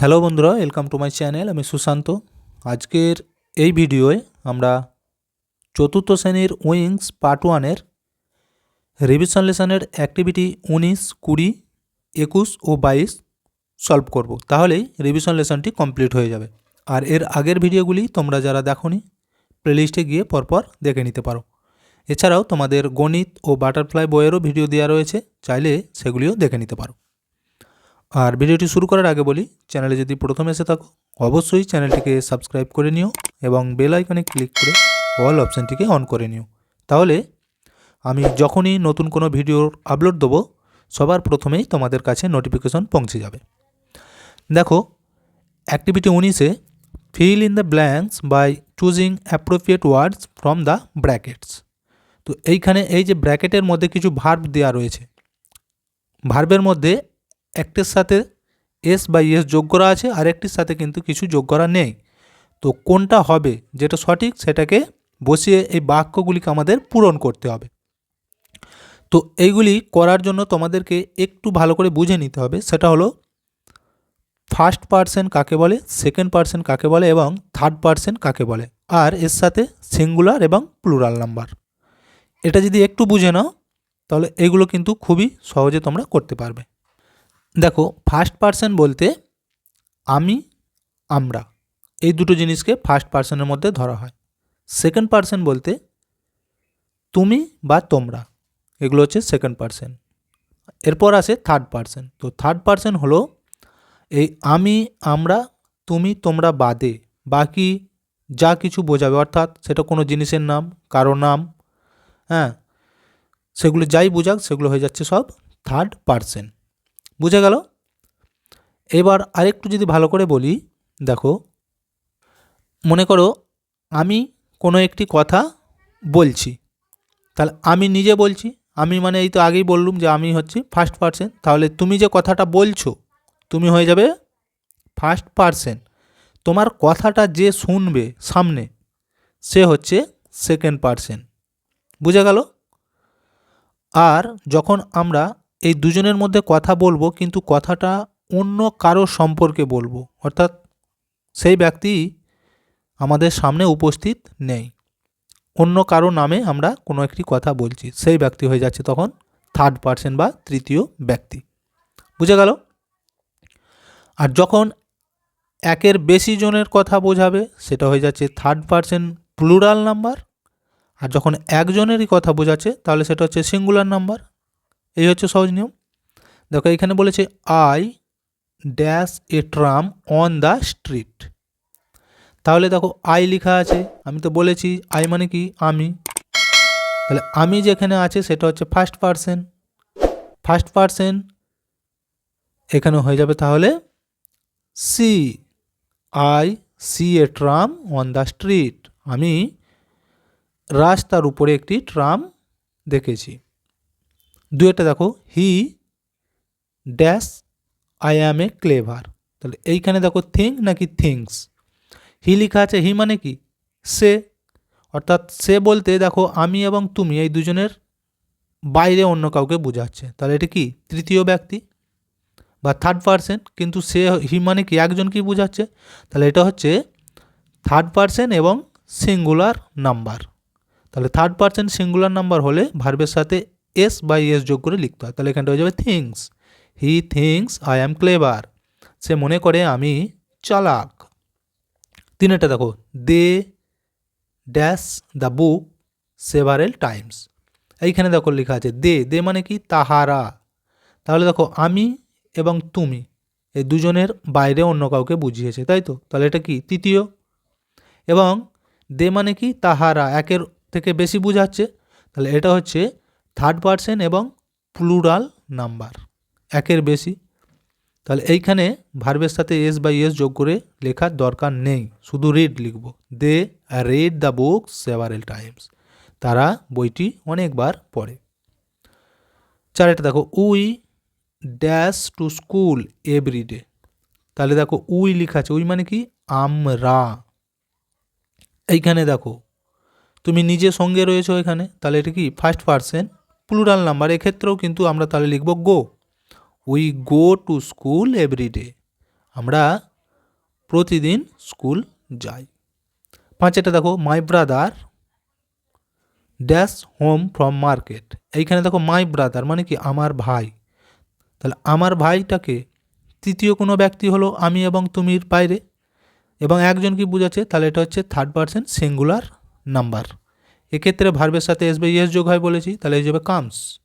Hello বন্ধুরা welcome to my channel আমি সুশান্ত। আজকের এই ভিডিওয়ে আমরা চতুর্থ শ্রেণির উইংস পার্ট ওয়ানের রিভিশন লেসনের অ্যাক্টিভিটি উনিশ, কুড়ি, একুশ ও বাইশ সলভ করব। তাহলেই রিভিশন লেসনটি কমপ্লিট হয়ে যাবে। আর এর আগের ভিডিওগুলি তোমরা যারা দেখোনি প্লেলিস্টে গিয়ে পরপর দেখে নিতে পারো। এছাড়াও তোমাদের গণিত ও বাটারফ্লাই বইয়েরও ভিডিও দেওয়া রয়েছে, চাইলে সেগুলিও দেখে নিতে পারো। আর ভিডিওটি শুরু করার আগে বলি, চ্যানেলে যদি প্রথম এসে থাকো, অবশ্যই চ্যানেলটিকে সাবস্ক্রাইব করে নিও এবং বেল আইকনে ক্লিক করে অল অপশানটিকে অন করে নিও। তাহলে আমি যখনই নতুন কোনো ভিডিওর আপলোড দেবো, সবার প্রথমেই তোমাদের কাছে নোটিফিকেশন পৌঁছে যাবে। দেখো অ্যাক্টিভিটি উনিশে fill in the blanks by choosing appropriate words from the brackets তো এইখানে এই যে ব্র্যাকেটের মধ্যে কিছু ভার্ব দেওয়া রয়েছে ভার্বের মধ্যে একটির সাথে এস বা এস যোগ করা আছে আর একটির সাথে কিন্তু কিছু যোগ করা নেই। তো কোনটা হবে? যেটা সঠিক, সেটাকে বসিয়ে এই বাক্যগুলিকে আমাদের পূরণ করতে হবে। তো এইগুলি করার জন্য তোমাদেরকে একটু ভালো করে বুঝে নিতে হবে। সেটা হলো ফার্স্ট পার্সন কাকে বলে সেকেন্ড পার্সন কাকে বলে এবং থার্ড পার্সন কাকে বলে, আর এর সাথে সিঙ্গুলার এবং প্লুরাল নাম্বার এটা যদি একটু বুঝে নাও, তাহলে এগুলো কিন্তু খুবই সহজে তোমরা করতে পারবে। দেখো ফার্স্ট পার্সন বলতে আমি, আমরা। এই দুটো জিনিসকে ফার্স্ট পার্সনের মধ্যে ধরা হয়। সেকেন্ড পার্সন বলতে তুমি বা তোমরা। এগুলো হচ্ছে সেকেন্ড পার্সন এরপর আসে থার্ড পার্সন তো থার্ড পার্সন হলো এই আমি, আমরা, তুমি, তোমরা বাদে। বাকি যা কিছু বোঝাবে, অর্থাৎ সেটা কোনো জিনিসের নাম, কারও নাম হ্যাঁ সেগুলো যাই বোঝাক, সেগুলো হয়ে যাচ্ছে সব থার্ড পার্সন বুঝে গেল? এবার আরেকটু যদি ভালো করে বলি, দেখো, মনে করো আমি কোনো একটি কথা বলছি, তাহলে আমি নিজে বলছি, আমি মানে এই তো আগেই বললুম যে আমি হচ্ছি ফার্স্ট পার্সন তাহলে তুমি যে কথাটা বলছো, তুমি হয়ে যাবে ফার্স্ট পার্সন তোমার কথাটা যে শুনবে সামনে, সে হচ্ছে সেকেন্ড পার্সন বুঝে গেল? আর যখন আমরা এই দুজনের মধ্যে কথা বলব, কিন্তু কথাটা অন্য কারও সম্পর্কে বলব। অর্থাৎ সেই ব্যক্তি আমাদের সামনে উপস্থিত নেই। অন্য কারও নামে আমরা কোনো একটি কথা বলছি। সেই ব্যক্তি হয়ে যাচ্ছে তখন থার্ড পার্সন বা তৃতীয় ব্যক্তি। বুঝে গেল? আর যখন একের বেশি জনের কথা বোঝাবে, সেটা হয়ে যাচ্ছে থার্ড পার্সন প্লুরাল নাম্বার আর যখন একজনেরই কথা বোঝাচ্ছে, তাহলে সেটা হচ্ছে সিঙ্গুলার নাম্বার এই হচ্ছে সহজ নিয়ম। দেখো, এখানে বলেছে I dash a tram on the street তাহলে দেখো আই লেখা আছে, আমি তো বলেছি আই মানে কি? আমি। তাহলে আমি যেখানে আছে, সেটা হচ্ছে ফার্স্ট পার্সেন ফার্স্ট পার্সেন এখানে হয়ে যাবে তাহলে see I see a tram on the street আমি রাস্তার উপরে একটি ট্রাম দেখেছি। দুয়েটা দেখো he dash I am a clever তাহলে এইখানে দেখো থিঙ্ক নাকি থিংস হি লেখা আছে হি মানে কি? সে। অর্থাৎ সে বলতে দেখো, আমি এবং তুমি এই দুজনের বাইরে অন্য কাউকে বোঝাচ্ছে। তাহলে এটা কি? তৃতীয় ব্যক্তি বা থার্ড পার্সন কিন্তু সে হি মানে কি? একজনকেই বোঝাচ্ছে। তাহলে এটা হচ্ছে থার্ড পার্সন এবং সিঙ্গুলার নাম্বার তাহলে থার্ড পার্সন সিঙ্গুলার নাম্বার হলে ভার্বের সাথে এস বাই এস যোগ করে লিখতে হয়। তাহলে এখানটা হয়ে যাবে thinks he thinks I am clever সে মনে করে আমি চালাক। তিনেরটা দেখো। They dash the book several times এইখানে দেখো লেখা আছে দে দে মানে কি? তাহারা। তাহলে দেখো, আমি এবং তুমি এই দুজনের বাইরে অন্য কাউকে বুঝিয়েছে, তাই তো? তাহলে এটা কি? তৃতীয়। এবং দে মানে কি? তাহারা। একের থেকে বেশি বুঝাচ্ছে। তাহলে এটা হচ্ছে থার্ড পার্সন এবং প্লুরাল নাম্বার একের বেশি। তাহলে এইখানে ভার্বের সাথে এস বাই এস যোগ করে লেখার দরকার নেই, শুধু রিড লিখব। They read the book several times তারা বইটি অনেকবার পড়ে। চার চারেটা দেখো, we dash to school everyday তাহলে দেখো, উই লেখা আছে, উই মানে কি? আমরা। এইখানে দেখো, তুমি নিজে সঙ্গে রয়েছো এখানে, তাহলে এটা কি? ফার্স্ট পার্সন প্লুরাল নাম্বার এক্ষেত্রেও কিন্তু আমরা তাহলে লিখব go we go to school everyday আমরা প্রতিদিন স্কুল যাই। পাঁচেটা দেখো my brother dash home from market এইখানে দেখো মাই ব্রাদার মানে কি? আমার ভাই। তাহলে আমার ভাইটাকে তৃতীয় কোনো ব্যক্তি হলো আমি এবং তুমির বাইরে। এবং একজন কি বোঝাচ্ছে? তাহলে এটা হচ্ছে থার্ড পার্সন সিঙ্গুলার নাম্বার এক্ষেত্রে ভার্বের সাথে এসবে বাই এস যোগ হয় বলেছি, তাহলে এই যাবে comes.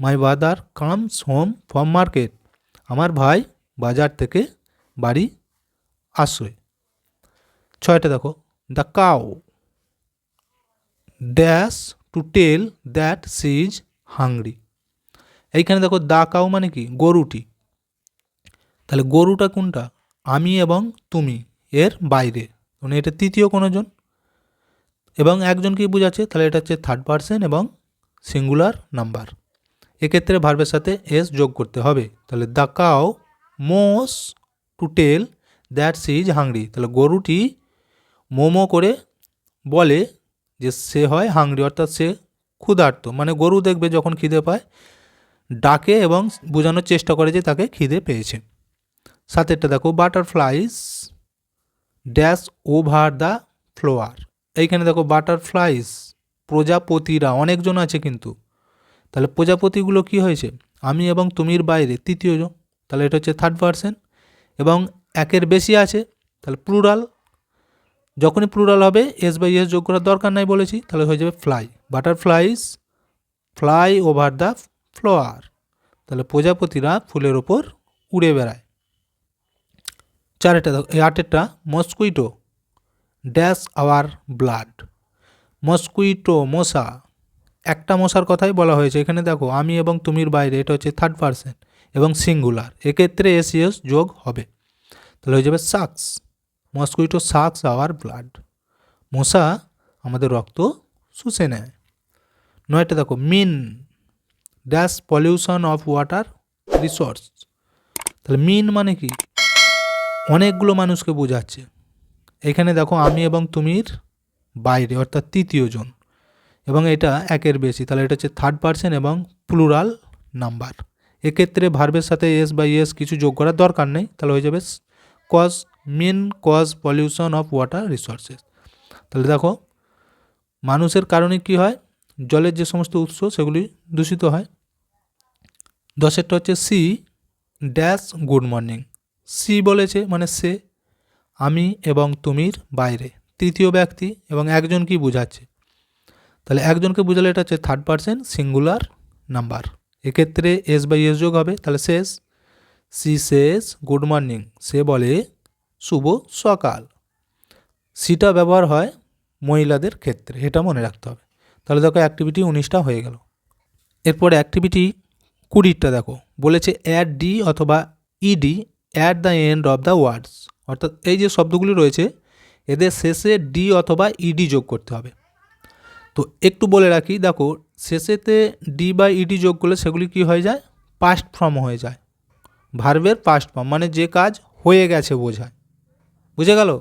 My brother comes home from market. আমার ভাই বাজার থেকে বাড়ি আসবে ছয়টা দেখো। The cow dash to tell that she is hungry. এইখানে দেখো দা কাউ মানে কি? গরুটি। তাহলে গরুটা কোনটা? আমি এবং তুমি, এর বাইরে। মানে এটা তৃতীয় কোনোজন? এবং একজনকে বোঝাচ্ছে? তাহলে এটা হচ্ছে থার্ড পার্সন এবং সিঙ্গুলার নাম্বার এক্ষেত্রে ভার্বের সাথে এস যোগ করতে হবে। তাহলে the cow moos to tell that she is hungry তাহলে গরুটি মোমো করে বলে যে সে হয় হাংরি অর্থাৎ সে ক্ষুধার্ত। মানে গরু দেখবে যখন খিদে পায়, ডাকে এবং বোঝানোর চেষ্টা করে যে তাকে খিদে পেয়েছে। সাথেরটা দেখো butterflies dash over the flower এইখানে দেখো বাটারফ্লাইজ প্রজাপতিরা, অনেকজন আছে কিন্তু। তাহলে প্রজাপতিগুলো কি হয়েছে? আমি এবং তুমির বাইরে, তৃতীয় জন। তাহলে এটা হচ্ছে থার্ড পার্সন এবং একের বেশি আছে, তাহলে প্লুরাল যখনই প্লুরাল হবে এস বাই এস যোগ করার দরকার নাই বলেছি, তাহলে হয়ে যাবে fly butterflies fly over the flower তাহলে প্রজাপতিরা ফুলের ওপর উড়ে বেড়ায়। চারেরটা দেখো, এই আটেরটা mosquito dash our blood mosquito মশা একটা মশার কথাই বলা হয়েছে। এখানে দেখো, আমি এবং তুমির বাইরে, এটা হচ্ছে থার্ড পার্সন এবং সিঙ্গুলার এক্ষেত্রে এসিএস যোগ হবে। তাহলে হয়ে যাবে sucks mosquito sucks our blood মশা আমাদের রক্ত শুষে নেয়। নয়টা দেখো men dash pollution of water resource তাহলে মিন মানে কি? অনেকগুলো মানুষকে বোঝাচ্ছে। এখানে দেখো আমি এবং তুমির বাইরে, অর্থাৎ তৃতীয় জন। এবং এটা একের বেশি, তাহলে এটা হচ্ছে থার্ড পার্সন এবং প্লুরাল নাম্বার এক্ষেত্রে ভার্বের সাথে এস বাই এস কিছু যোগ করার দরকার নেই, তাহলে হয়ে যাবে cause men cause pollution of water resources তাহলে দেখো, মানুষের কারণে কি হয়? জলের যে সমস্ত উৎস, সেগুলি দূষিত হয়। দশেরটা হচ্ছে she dash good morning she বলেছে মানে সে আমি এবং তুমির বাইরে। তৃতীয় ব্যক্তি এবং একজন কি বোঝাচ্ছে? তাহলে একজনকে বোঝালে এটা হচ্ছে থার্ড পার্সন সিঙ্গুলার নাম্বার এক্ষেত্রে এস বাই এস যোগ হবে, তাহলে শেষ। সি শেষ গুড মর্নিং সে বলে, শুভ সকাল। সিটা ব্যবহার হয় মহিলাদের ক্ষেত্রে, এটা মনে রাখতে হবে। তাহলে দেখো অ্যাক্টিভিটি উনিশটা হয়ে গেল। এরপরে অ্যাক্টিভিটি কুড়িটা দেখো। বলেছে অ্যাড ডি অথবা ED at the end of the words অর্থাৎ এই যে শব্দগুলি রয়েছে, এদের শেষে ডি অথবা ইডি যোগ করতে হবে। তো একটু বলে রাখি, দেখো, শেষেতে ডি বা ইডি যোগ করলে সেগুলি কি হয়ে যায়? পাস্ট ফর্ম হয়ে যায়। ভার্বের পাস্ট ফর্ম মানে যে কাজ হয়ে গেছে বোঝায়। বুঝে গেল?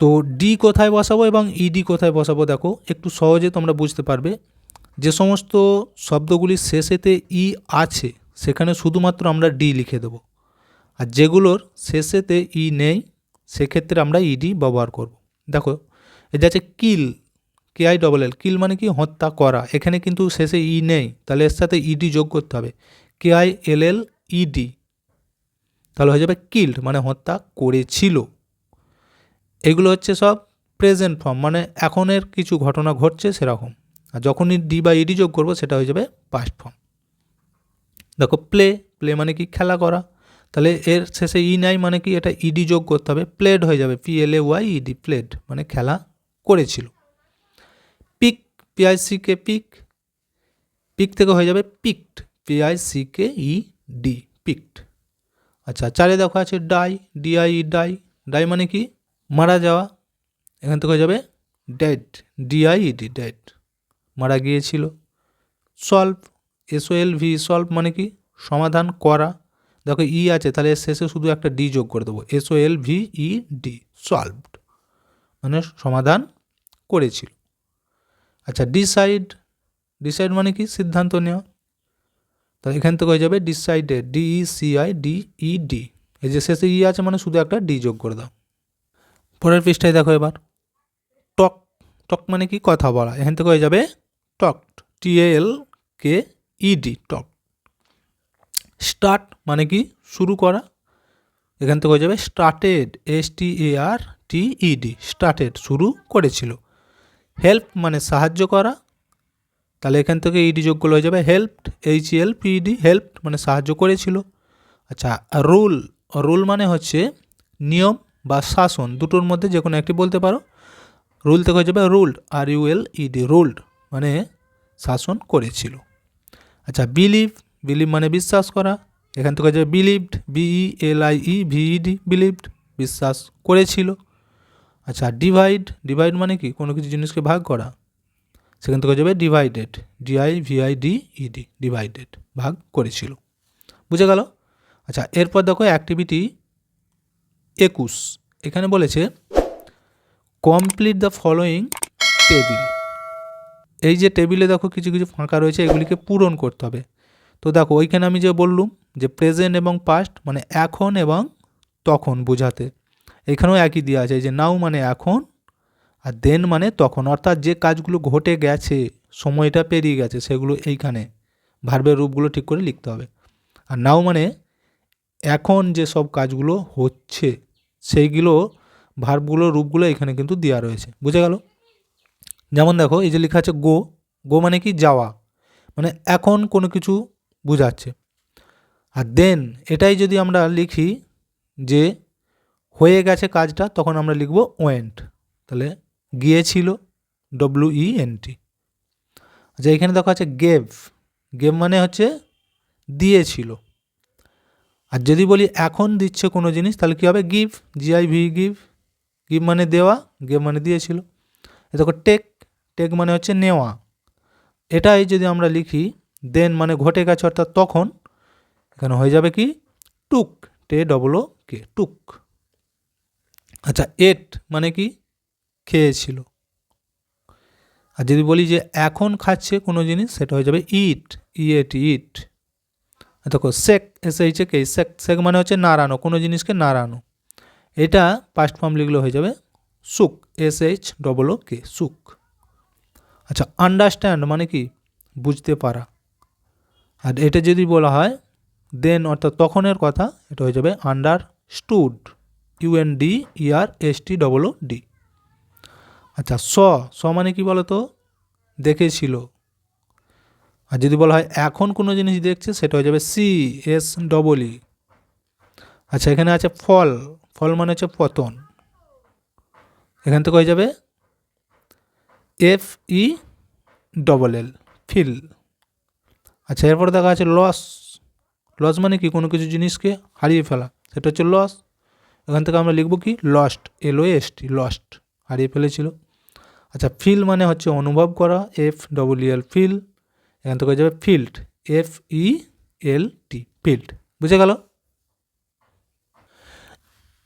তো ডি কোথায় বসাবো এবং ইডি কোথায় বসাবো, দেখো, একটু সহজে তোমরা বুঝতে পারবে। যে সমস্ত শব্দগুলি শেষেতে ই আছে, সেখানে শুধুমাত্র আমরা ডি লিখে দেবো। আর যেগুলোর শেষেতে ই নেই, সেক্ষেত্রে আমরা ইডি ব্যবহার করব। দেখো, এটা আছে কিল কে আই ডবল এল কিল মানে কি? হত্যা করা। এখানে কিন্তু শেষে ই নেই, তাহলে এর সাথে ইডি যোগ করতে হবে। কে আই এল এল ইডি তাহলে হয়ে যাবে কিল্ড মানে হত্যা করেছিল। এগুলো হচ্ছে সব প্রেজেন্ট ফর্ম মানে এখনের কিছু ঘটনা ঘটছে সেরকম। আর যখনই ডি বা ইডি যোগ করব, সেটা হয়ে যাবে পাস্ট ফর্ম। দেখো, প্লে প্লে মানে কি? খেলা করা। তাহলে এর শেষে ই নাই মানে কি? এটা ইডি যোগ করতে হবে। প্লেড হয়ে যাবে। P L A Y E D played মানে খেলা করেছিল। Pick PIC K pick pick থেকে হয়ে যাবে picked PIC K E D picked আচ্ছা চারে দেখো আছে ডাই ডিআই ডাই ডাই মানে কি? মারা যাওয়া। এখান থেকে হয়ে যাবে ডেড ডিআইইডি ডেড মারা গিয়েছিল। সলভ এসওএল ভি সলভ মানে কি? সমাধান করা। দেখো ই আছে, তাহলে এর শেষে শুধু একটা ডি যোগ করে দেবো। SO L V E D solved মানে সমাধান করেছিল। আচ্ছা ডিসাইড ডিসাইড মানে কি? সিদ্ধান্ত নেওয়া। তাহলে এখান থেকে হয়ে যাবে decided DE CI D E D এই যে শেষে ই আছে মানে শুধু একটা ডি যোগ করে দাও। পরের পৃষ্ঠায় দেখো এবার। টক টক মানে কি? কথা বলা। এখান থেকে হয়ে যাবে টক টি এল কে ইডি টক। স্টার্ট মানে কি? শুরু করা। এখান থেকে হয়ে যাবে started S T A R T ED started, শুরু করেছিল। হেল্প মানে সাহায্য করা। তাহলে এখান থেকে ইডি যোগগুলো হয়ে যাবে helped H L PD help মানে সাহায্য করেছিল। আচ্ছা রুল রুল মানে হচ্ছে নিয়ম বা শাসন, দুটোর মধ্যে যে কোনো একটি বলতে পারো। রুল থেকে হয়ে যাবে ruled R U L E D ruled মানে শাসন করেছিল। আচ্ছা বিলিভ বিলিভ মানে বিশ্বাস করা। এখান থেকে যাবে believed B E L I E V E D believed বিশ্বাস করেছিল। আচ্ছা ডিভাইড ডিভাইড মানে কি? কোনো কিছু জিনিসকে ভাগ করা। সেখান থেকে যাবে divided DI VI D ED divided ভাগ করেছিল। বুঝে গেল? আচ্ছা এরপর দেখো অ্যাক্টিভিটি একুশ। এখানে বলেছে কমপ্লিট দ্য ফলোয়িং টেবিল এই যে টেবিলে দেখো কিছু কিছু ফাঁকা রয়েছে, এগুলিকে পূরণ করতে হবে। তো দেখো, ওইখানে আমি যে বললুম যে প্রেজেন্ট এবং পাস্ট মানে এখন এবং তখন বোঝাতে। এখানেও একই দেওয়া আছে যে নাও মানে এখন আর দেন মানে তখন। অর্থাৎ যে কাজগুলো ঘটে গেছে, সময়টা পেরিয়ে গেছে, সেগুলো এইখানে। ভার্বের রূপগুলো ঠিক করে লিখতে হবে। আর নাও মানে এখন যে সব কাজগুলো হচ্ছে, সেইগুলো ভার্বগুলো রূপগুলো এখানে কিন্তু দেওয়া রয়েছে। বুঝে গেল? যেমন দেখো, এই যে লেখা আছে গো গো মানে কি? যাওয়া। মানে এখন কোনো কিছু বোঝাচ্ছে। আর দেন এটাই যদি আমরা লিখি যে হয়ে গেছে কাজটা, তখন আমরা লিখব ওয়েন্ট। তাহলে গিয়েছিল ডব্লিউ ই এন টি আচ্ছা এখানে দেখো আছে গেভ গেভ মানে হচ্ছে দিয়েছিল। আর যদি বলি এখন দিচ্ছে কোনো জিনিস, তাহলে কী হবে? Give GI V give give মানে দেওয়া গেভ মানে দিয়েছিল। দেখো টেক টেক মানে হচ্ছে নেওয়া। এটাই যদি আমরা লিখি দেন মানে ঘটে গেছে অর্থাৎ তখন এখানে হয়ে যাবে কি? টুক টে ডবল কে টুক আচ্ছা এট মানে কি? খেয়েছিল। আর যদি বলি যে এখন খাচ্ছে কোনো জিনিস, সেটা হয়ে যাবে ইট ইট ইট দেখো সেক এসে হয়েছে কে সেক সেক মানে হচ্ছে নাড়ানো, কোনো জিনিসকে নাড়ানো। এটা পাস্ট ফর্ম লিখলে হয়ে যাবে shook S H double K shook আচ্ছা আন্ডারস্ট্যান্ড মানে কি? বুঝতে পারা। আর এটা যদি বলা হয় দেন অর্থাৎ তখনের কথা, এটা হয়ে যাবে understood UN D ER S T double D আচ্ছা স স মানে কি বলো তো দেখেছিল। আর যদি বলা হয় এখন কোনো জিনিস দেখছে, সেটা হয়ে যাবে সি এস ডবল ই আচ্ছা এখানে আছে ফল। ফল মানে হচ্ছে পতন। এখান থেকে হয়ে যাবে F E double L feel আচ্ছা এরপর দেখা আছে লস লস মানে কি? কোনো কিছু জিনিসকে হারিয়ে ফেলা। সেটা হচ্ছে লস এখান থেকে আমরা লিখব কি? Lost L O S T lost হারিয়ে ফেলেছিল। আচ্ছা ফিল মানে হচ্ছে অনুভব করা এফ ডবল এল ফিল এখান থেকে যাবে felt F E L T felt বুঝে গেল?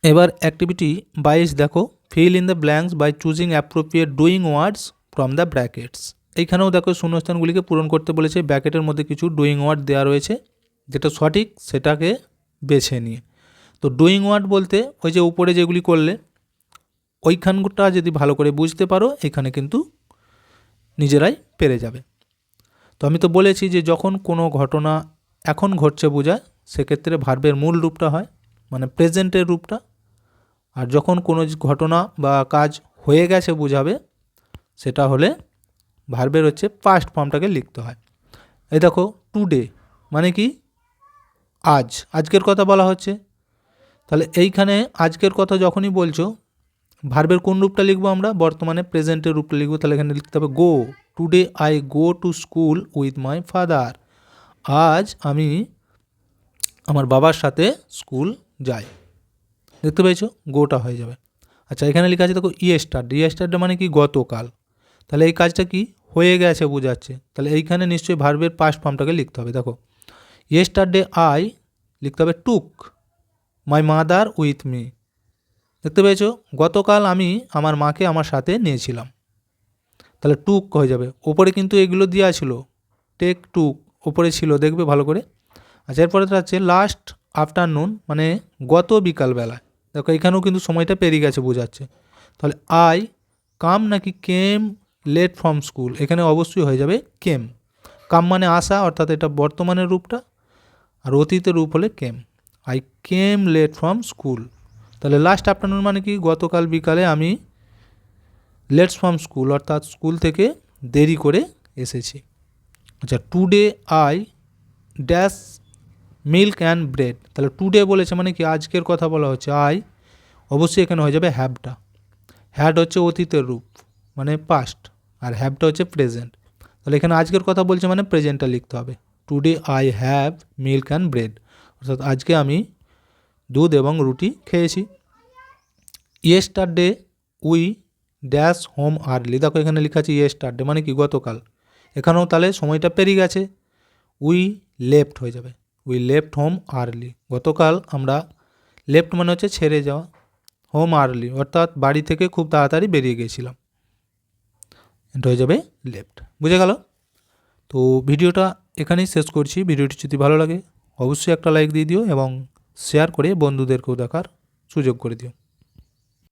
এবার অ্যাক্টিভিটি বাইশ দেখো fill in the blanks by choosing appropriate doing words from the brackets এইখানেও দেখো শূন্যস্থানগুলিকে পূরণ করতে বলেছে। ব্র্যাকেটের মধ্যে কিছু ডুইং ওয়ার্ড দেওয়া রয়েছে। যেটা সঠিক, সেটাকে বেছে নিয়ে। তো ডুইং ওয়ার্ড বলতে ওই যে উপরে যেগুলি করলে, ওইখানটা যদি ভালো করে বুঝতে পারো, এখানে কিন্তু নিজেরাই পেরে যাবে। তো আমি তো বলেছি যে যখন কোনো ঘটনা এখন ঘটছে বোঝায়, সেক্ষেত্রে ভার্বের মূল রূপটা হয় মানে প্রেজেন্টের রূপটা। আর যখন কোনো ঘটনা বা কাজ হয়ে গেছে বোঝাবে, সেটা হলে ভার্বের হচ্ছে পাস্ট ফর্মটাকে লিখতে হয়। এই দেখো টুডে মানে কি? আজ। আজকের কথা বলা হচ্ছে। তাহলে এইখানে আজকের কথা যখনই বলছো ভার্বের কোন রূপটা লিখব আমরা? বর্তমানে প্রেজেন্টের রূপটা লিখব। তাহলে এখানে লিখতে হবে go today I go to school with my father আজ আমি আমার বাবার সাথে স্কুল যাই। দেখতে পেয়েছ? গোটা হয়ে যাবে। আচ্ছা এখানে লেখা আছে দেখো ইয়েস্টারডে ইয়েস্টারডে মানে কি? গতকাল। তাহলে এই কাজটা কি? হয়ে গেছে বোঝাচ্ছে। তাহলে এইখানে নিশ্চয়ই ভার্বের পাস্ট ফর্মটাকে লিখতে হবে। দেখো ইয়েস্টারডে আই লিখতে হবে took my mother with me দেখতে পেয়েছ? গতকাল আমি আমার মাকে আমার সাথে নিয়েছিলাম। তাহলে টুক হয়ে যাবে। ওপরে কিন্তু এগুলো দেওয়া ছিল। টেক টুক ওপরে ছিল। দেখবে ভালো করে। আচ্ছা এরপরে আছে লাস্ট আফটারনুন মানে গত বিকালবেলায়। দেখো, এখানেও কিন্তু সময়টা পেরিয়ে গেছে বোঝাচ্ছে। তাহলে আই কাম নাকি কেম লেট ফ্রম স্কুল এখানে অবশ্যই হয়ে যাবে কেম কাম মানে আসা, অর্থাৎ এটা বর্তমানের রূপটা, আর অতীতের রূপ হলে came I came late from school তাহলে লাস্ট আফটারনুন মানে কি? গতকাল বিকালে আমি লেটস ফ্রম স্কুল অর্থাৎ স্কুল থেকে দেরি করে এসেছি। আচ্ছা today I dash milk and bread তাহলে টুডে বলেছে মানে কি? আজকের কথা বলা হচ্ছে। আই অবশ্যই এখানে হয়ে যাবে হ্যাভটা হ্যাড হচ্ছে অতীতের রূপ মানে পাস্ট আর হ্যাভটা হচ্ছে প্রেজেন্ট তাহলে এখানে আজকের কথা বলছে মানে প্রেজেন্টটা লিখতে হবে। Today I have milk and bread অর্থাৎ আজকে আমি দুধ এবং রুটি খেয়েছি। Yesterday we dash home early দেখো এখানে লেখা আছে ইয়েস্টারডে মানে কি? গতকাল। এখানেও তাহলে সময়টা পেরিয়ে গেছে। উই লেফট হয়ে যাবে। উই লেফট হোম আর্লি গতকাল আমরা লেফট মানে হচ্ছে ছেড়ে যাওয়া। হোম আর্লি অর্থাৎ বাড়ি থেকে খুব তাড়াতাড়ি বেরিয়ে গিয়েছিলাম এটা হয়ে যাবে লেফট বুঝে গেল? তো ভিডিওটা এখানেই শেষ করছি। ভিডিওটি যদি ভালো লাগে, অবশ্যই একটা লাইক দিয়ে দিও এবং শেয়ার করে বন্ধুদেরকেও দেখার সুযোগ করে দিও।